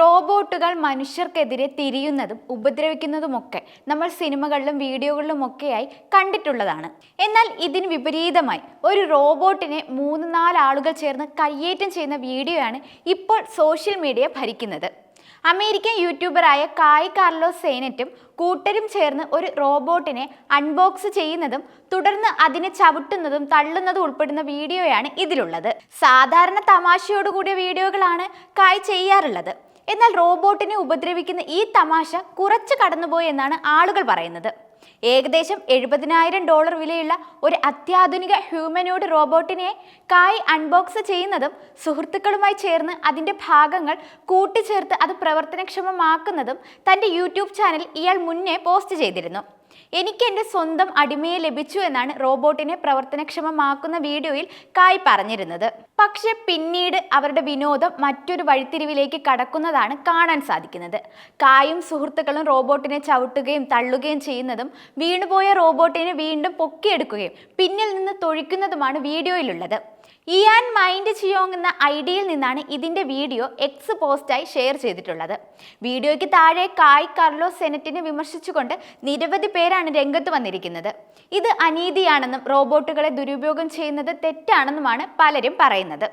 റോബോട്ടുകൾ മനുഷ്യർക്കെതിരെ തിരിയുന്നതും ഉപദ്രവിക്കുന്നതുമൊക്കെ നമ്മൾ സിനിമകളിലും വീഡിയോകളിലും ഒക്കെയായി കണ്ടിട്ടുള്ളതാണ്. എന്നാൽ ഇതിന് വിപരീതമായി ഒരു റോബോട്ടിനെ മൂന്ന് നാല് ആളുകൾ ചേർന്ന് കയ്യേറ്റം ചെയ്യുന്ന വീഡിയോയാണ് ഇപ്പോൾ സോഷ്യൽ മീഡിയ ഭരിക്കുന്നത്. അമേരിക്കൻ യൂട്യൂബറായ കായ് കാർലോ സേനറ്റും കൂട്ടരും ചേർന്ന് ഒരു റോബോട്ടിനെ അൺബോക്സ് ചെയ്യുന്നതും തുടർന്ന് അതിനെ ചവിട്ടുന്നതും തള്ളുന്നതും ഉൾപ്പെടുന്ന വീഡിയോയാണ് ഇതിലുള്ളത്. സാധാരണ തമാശയോടുകൂടിയ വീഡിയോകളാണ് കായ് ചെയ്യാറുള്ളത്. എന്നാൽ റോബോട്ടിനെ ഉപദ്രവിക്കുന്ന ഈ തമാശ കുറച്ച് കടന്നുപോയി എന്നാണ് ആളുകൾ പറയുന്നത്. ഏകദേശം എഴുപതിനായിരം ഡോളർ വിലയുള്ള ഒരു അത്യാധുനിക ഹ്യൂമനോയിഡ് റോബോട്ടിനെ കായ് അൺബോക്സ് ചെയ്യുന്നതും സുഹൃത്തുക്കളുമായി ചേർന്ന് അതിന്റെ ഭാഗങ്ങൾ കൂട്ടിച്ചേർത്ത് അത് പ്രവർത്തനക്ഷമമാക്കുന്നതും തന്റെ യൂട്യൂബ് ചാനൽ ഇയാൾ മുന്നേ പോസ്റ്റ് ചെയ്തിരുന്നു. എനിക്ക് എന്റെ സ്വന്തം അടിമയെ ലഭിച്ചു എന്നാണ് റോബോട്ടിനെ പ്രവർത്തനക്ഷമമാക്കുന്ന വീഡിയോയിൽ കായ് പറഞ്ഞിരുന്നത്. പക്ഷെ പിന്നീട് അവരുടെ വിനോദം മറ്റൊരു വഴിത്തിരിവിലേക്ക് കടക്കുന്നതാണ് കാണാൻ സാധിക്കുന്നത്. കായും സുഹൃത്തുക്കളും റോബോട്ടിനെ ചവിട്ടുകയും തള്ളുകയും ചെയ്യുന്നതും വീണുപോയ റോബോട്ടിനെ വീണ്ടും പൊക്കിയെടുക്കുകയും പിന്നിൽ നിന്ന് തൊഴിക്കുന്നതുമാണ് വീഡിയോയിലുള്ളത്. ഇയാൻ മൈൻഡ് ചിയോങ് എന്ന ഐഡിയിൽ നിന്നാണ് ഇതിന്റെ വീഡിയോ എക്സ് പോസ്റ്റായി ഷെയർ ചെയ്തിട്ടുള്ളത്. വീഡിയോയ്ക്ക് താഴെ കായ് കാർലോ സെനറ്റിനെ വിമർശിച്ചുകൊണ്ട് നിരവധി പേരാണ് രംഗത്ത് വന്നിരിക്കുന്നത്. ഇത് അനീതിയാണെന്നും റോബോട്ടുകളെ ദുരുപയോഗം ചെയ്യുന്നത് തെറ്റാണെന്നുമാണ് പലരും പറയുന്നത്.